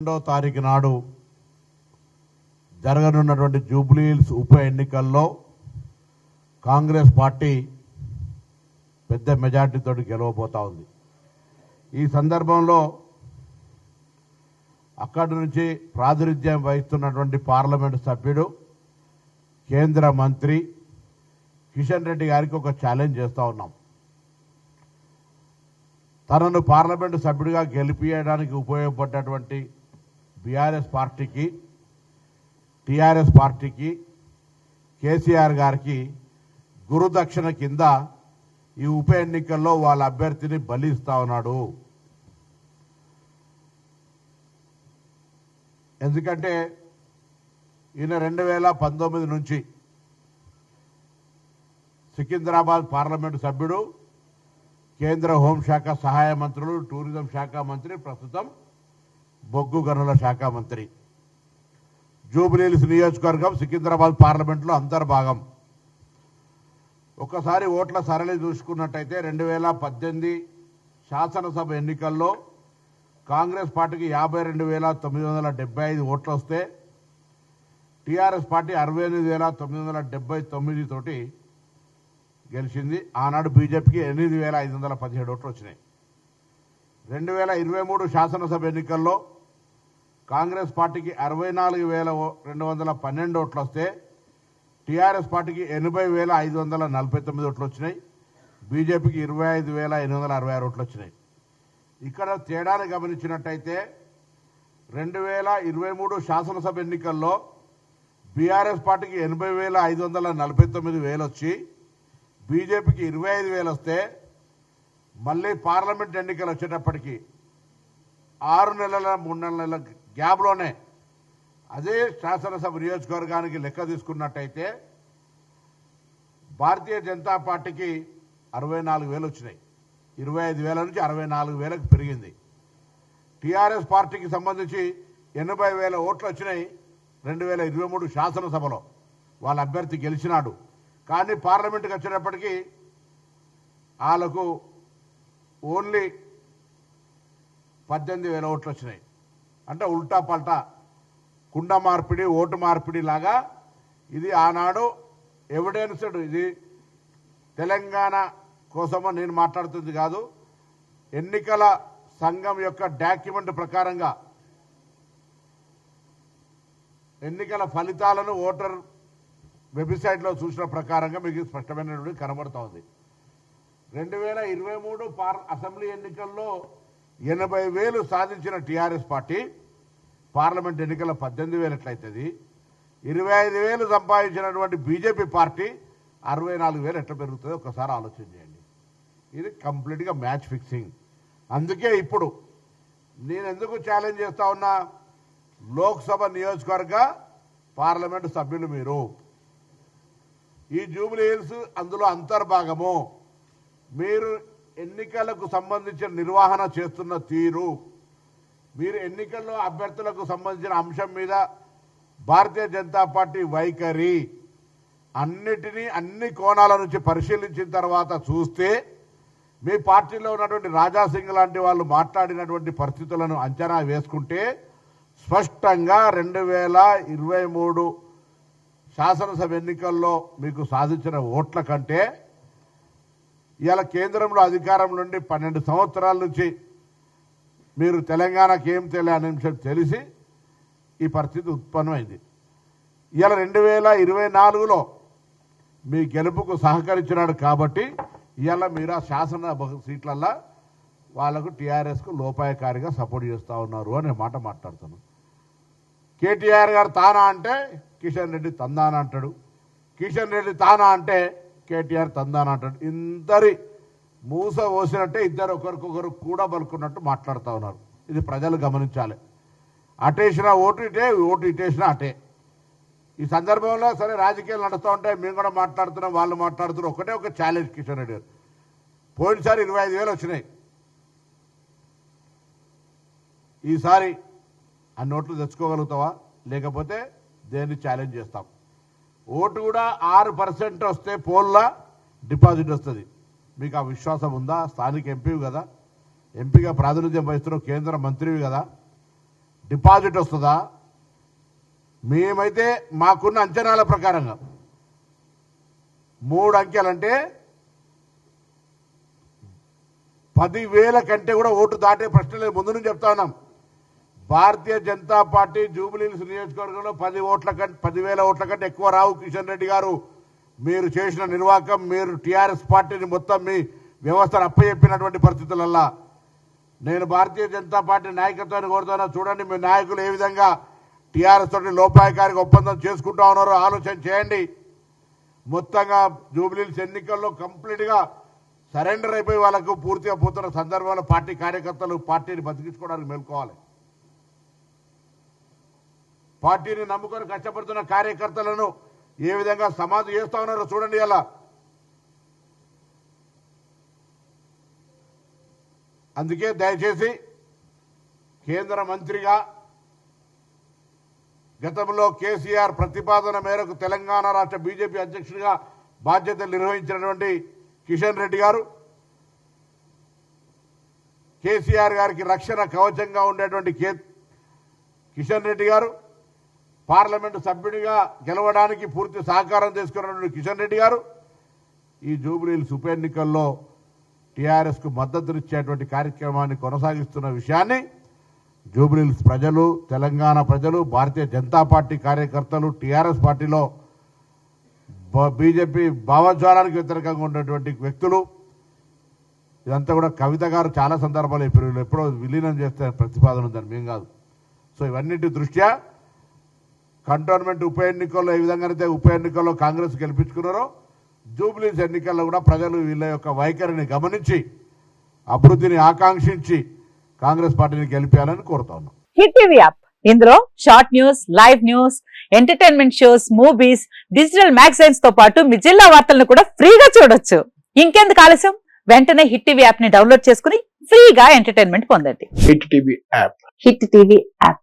రెండో తారీఖు నాడు జరగనున్నటువంటి జూబ్లీహిల్స్ ఉప ఎన్నికల్లో కాంగ్రెస్ పార్టీ పెద్ద మెజార్టీతో గెలవబోతా ఉంది. ఈ సందర్భంలో అక్కడి నుంచి ప్రాతినిధ్యం వహిస్తున్నటువంటి పార్లమెంటు సభ్యుడు కేంద్ర మంత్రి కిషన్ రెడ్డి గారికి ఒక ఛాలెంజ్ చేస్తూ ఉన్నాం. తనను పార్లమెంటు సభ్యుడిగా గెలిపించడానికి ఉపయోగపడ్డటువంటి బీఆర్ఎస్ పార్టీకి టీఆర్ఎస్ పార్టీకి కేసీఆర్ గారికి గురుదక్షిణ కింద ఈ ఉప ఎన్నికల్లో వాళ్ళ అభ్యర్థిని బలిస్తా ఉన్నాడు. ఎందుకంటే ఈయన రెండు వేల పంతొమ్మిది నుంచి సికింద్రాబాద్ పార్లమెంటు సభ్యుడు కేంద్ర హోంశాఖ సహాయ మంత్రులు టూరిజం శాఖ మంత్రి ప్రస్తుతం బొగ్గు గనుల శాఖ మంత్రి. జూబిలీహిల్స్ నియోజకవర్గం సికింద్రాబాద్ పార్లమెంట్లో అంతర్భాగం. ఒకసారి ఓట్ల సరళి చూసుకున్నట్టయితే రెండు వేల పద్దెనిమిది శాసనసభ ఎన్నికల్లో కాంగ్రెస్ పార్టీకి యాభై రెండు వేల తొమ్మిది వందల డెబ్బై ఐదు ఓట్లు వస్తే టీఆర్ఎస్ పార్టీ అరవై ఎనిమిది వేల తొమ్మిది వందల డెబ్బై తొమ్మిది తోటి గెలిచింది. ఆనాడు బీజేపీకి ఎనిమిది వేల ఐదు వందల పదిహేడు ఓట్లు వచ్చినాయి. రెండు వేల ఇరవై మూడు శాసనసభ ఎన్నికల్లో కాంగ్రెస్ పార్టీకి అరవై నాలుగు వేల రెండు వందల పన్నెండు ఓట్లు వస్తే టీఆర్ఎస్ పార్టీకి ఎనభై వేల ఐదు వందల నలభై తొమ్మిది ఓట్లు వచ్చినాయి. బీజేపీకి ఇరవై ఐదు వేల ఎనిమిది వందల అరవై ఆరు ఓట్లు వచ్చినాయి. ఇక్కడ తేడాను గమనించినట్టయితే రెండు వేల ఇరవై మూడు శాసనసభ ఎన్నికల్లో బీఆర్ఎస్ పార్టీకి ఎనభై వేల ఐదు వందల నలభై తొమ్మిది వేలు వచ్చి బీజేపీకి ఇరవై ఐదు వేలు వస్తే మళ్ళీ పార్లమెంట్ ఎన్నికలు వచ్చేటప్పటికి ఆరు నెలల మూడు నెలల గ్యాప్లోనే అదే శాసనసభ నియోజకవర్గానికి లెక్క తీసుకున్నట్టయితే భారతీయ జనతా పార్టీకి అరవై నాలుగు వేలు వచ్చినాయి. ఇరవై ఐదు వేల నుంచి అరవై నాలుగు వేలకు పెరిగింది. టీఆర్ఎస్ పార్టీకి సంబంధించి ఎనభై వేల ఓట్లు వచ్చినాయి. రెండు వేల ఇరవై మూడు శాసనసభలో వాళ్ళ అభ్యర్థి గెలిచినాడు. కానీ పార్లమెంట్కి వచ్చినప్పటికీ వాళ్ళకు ఓన్లీ పద్దెనిమిది వేల ఓట్లు వచ్చినాయి. అంటే ఉల్టా పల్టా. కుండ మార్పిడి ఓటు మార్పిడి లాగా ఇది ఆనాడు ఎవిడెన్స్డ్ ఇది తెలంగాణ కోసమో నేను మాట్లాడుతుంది కాదు. ఎన్నికల సంఘం యొక్క డాక్యుమెంట్ ప్రకారంగా ఎన్నికల ఫలితాలను ఓటర్ వెబ్సైట్లో చూసిన ప్రకారంగా మీకు స్పష్టమైనటువంటి కనబడుతుంది రెండు వేల ఇరవై మూడు పార్ అసెంబ్లీ ఎన్నికల్లో ఎనభై వేలు సాధించిన టీఆర్ఎస్ పార్టీ పార్లమెంట్ ఎన్నికల పద్దెనిమిది వేలు ఎట్లయితుంది? ఇరవై ఐదు వేలు సంపాదించినటువంటి బీజేపీ పార్టీ అరవై నాలుగు వేలు ఎట్లా పెరుగుతుందో ఒకసారి ఆలోచన చేయండి. ఇది కంప్లీట్గా మ్యాచ్ ఫిక్సింగ్. అందుకే ఇప్పుడు నేను ఎందుకు ఛాలెంజ్ చేస్తా ఉన్నా? లోక్సభ నియోజకవర్గ పార్లమెంటు సభ్యులు మీరు. ఈ జూబ్లీ హిల్స్ అందులో అంతర్భాగము. మీరు ఎన్నికలకు సంబంధించిన నిర్వహణ చేస్తున్న తీరు. మీరు ఎన్నికల్లో అభ్యర్థులకు సంబంధించిన అంశం మీద భారతీయ జనతా పార్టీ వైఖరి. అన్నిటినీ అన్ని కోణాల నుంచి పరిశీలించిన తర్వాత చూస్తే మీ పార్టీలో ఉన్నటువంటి రాజాసింగ్ లాంటి వాళ్ళు మాట్లాడినటువంటి పరిస్థితులను అంచనా వేసుకుంటే స్పష్టంగా రెండు వేల ఇరవై మూడు శాసనసభ ఎన్నికల్లో మీకు సాధించిన ఓట్ల కంటే ఇవాళ కేంద్రంలో అధికారం నుండి పన్నెండు సంవత్సరాల నుంచి మీరు తెలంగాణకి ఏం తెలియని అంశం తెలిసి ఈ పరిస్థితి ఉత్పన్నమైంది. ఇవాళ రెండు వేల ఇరవై నాలుగులో మీ గెలుపుకు సహకరించినాడు కాబట్టి ఇవాళ మీరు ఆ శాసన బహు- సీట్లల్లో వాళ్ళకు టీఆర్ఎస్కు లోపాయకారిగా సపోర్ట్ చేస్తూ ఉన్నారు అనే మాట మాట్లాడుతున్నాను కేటీఆర్ గారు తానా అంటే కిషన్ రెడ్డి తందానా అంటాడు. కిషన్ రెడ్డి తానా అంటే కేటీఆర్ తందానంటాడు ఇద్దరి మూస పోసినట్టే ఇద్దరు ఒకరికొకరు కూడా పలుకున్నట్టు మాట్లాడుతూ ఉన్నారు. ఇది ప్రజలు గమనించాలి. అటేసిన ఓటు ఇటే ఓటు ఇటేసిన అటే. ఈ సందర్భంలో సరే రాజకీయాలు నడుస్తూ ఉంటాయి మేము కూడా మాట్లాడుతున్నాం వాళ్ళు మాట్లాడుతున్నారు. ఒకటే ఒక ఛాలెంజ్ కిషన్ రెడ్డి గారు. పోయినసారి ఇరవై ఐదు వేలు వచ్చినాయి. ఈసారి ఆ నోట్లు తెచ్చుకోగలుగుతావా? లేకపోతే దేన్ని ఛాలెంజ్ చేస్తాం? ఓటు కూడా ఆరు పర్సెంట్ వస్తే పోల్లా డిపాజిట్ వస్తుంది. మీకు ఆ విశ్వాసం ఉందా? స్థానిక ఎంపీవి కదా. ఎంపీగా ప్రాతినిధ్యం వహిస్తున్న కేంద్ర మంత్రివి కదా. డిపాజిట్ వస్తుందా? మేమైతే మాకున్న అంచనాల ప్రకారంగా మూడు అంకెలంటే పదివేల కంటే కూడా ఓటు దాటే ప్రశ్న లేదు ముందు నుంచి చెప్తా ఉన్నాం. భారతీయ జనతా పార్టీ జూబిలీహిల్స్ నియోజకవర్గంలో పది ఓట్ల కంటే పదివేల ఓట్ల కంటే ఎక్కువ రావు కిషన్ రెడ్డి గారు. మీరు చేసిన నిర్వాహకం మీరు టీఆర్ఎస్ పార్టీని మొత్తం మీ వ్యవస్థను అప్పచెప్పినటువంటి పరిస్థితులల్లా. నేను భారతీయ జనతా పార్టీ నాయకత్వాన్ని కోరుతున్నా చూడండి మీ నాయకులు ఏ విధంగా టీఆర్ఎస్ తోటి లోపాయకారికి ఒప్పందం చేసుకుంటా ఉన్నారో ఆలోచన చేయండి. మొత్తంగా జూబిలీహిల్స్ ఎన్నికల్లో కంప్లీట్గా సరెండర్ అయిపోయి వాళ్ళకు పూర్తిగా పోతున్న సందర్భంలో పార్టీ కార్యకర్తలు పార్టీని బతికించుకోవడానికి మేల్కోవాలి. పార్టీని నమ్ముకొని కష్టపడుతున్న కార్యకర్తలను ఏ విధంగా సమాధి చేస్తా ఉన్నారో చూడండి అలా. అందుకే దయచేసి కేంద్ర మంత్రిగా గతంలో కేసీఆర్ ప్రతిపాదన మేరకు తెలంగాణ రాష్ట్ర బీజేపీ అధ్యక్షుడిగా బాధ్యతలు నిర్వహించినటువంటి కిషన్ రెడ్డి గారు కేసీఆర్ గారికి రక్షణ కవచంగా ఉండేటువంటి కే కిషన్ రెడ్డి గారు పార్లమెంటు సభ్యుడిగా గెలవడానికి పూర్తి సహకారం తీసుకున్నటువంటి కిషన్ రెడ్డి గారు ఈ జూబ్లీహిల్స్ ఉప ఎన్నికల్లో టీఆర్ఎస్కు మద్దతునిచ్చేటువంటి కార్యక్రమాన్ని కొనసాగిస్తున్న విషయాన్ని జూబ్లీహిల్స్ ప్రజలు తెలంగాణ ప్రజలు భారతీయ జనతా పార్టీ కార్యకర్తలు టీఆర్ఎస్ పార్టీలో బ- బీజేపీ భావజ్వాలానికి వ్యతిరేకంగా ఉన్నటువంటి వ్యక్తులు ఇదంతా కూడా కవిత గారు చాలా సందర్భాలు ఎప్పుడు ఎప్పుడో విలీనం చేస్తే ప్రతిపాదన ఉందని మేము కాదు. సో ఇవన్నిటి దృష్ట్యా కంటోన్మెంట్ ఉప ఎన్నికల్లో ఏ విధంగానైతే ఉప ఎన్నికల్లో కాంగ్రెస్ గెలిపించుకున్నారో జూబ్లీస్ ఎన్నికల్లో కూడా ప్రజలు వీళ్ళ యొక్క వైఖరిని గమనించి అభివృద్ధిని ఆకాంక్షించి కాంగ్రెస్ పార్టీని గెలిపేయాలని కోరుతా ఉన్నాం హిట్ టీవీ యాప్. ఇందులో short news live news entertainment shows movies digital మ్యాగజైన్స్తో పాటు మీ జిల్లా వార్తలను కూడా ఫ్రీగా చూడొచ్చు. ఇంకెందుకు ఆలస్యం? వెంటనే హిట్ టీవీ యాప్ని డౌన్లోడ్ చేసుకుని ఫ్రీగా ఎంటర్టైన్మెంట్ పొందండి. Hit TV app. Hit TV app.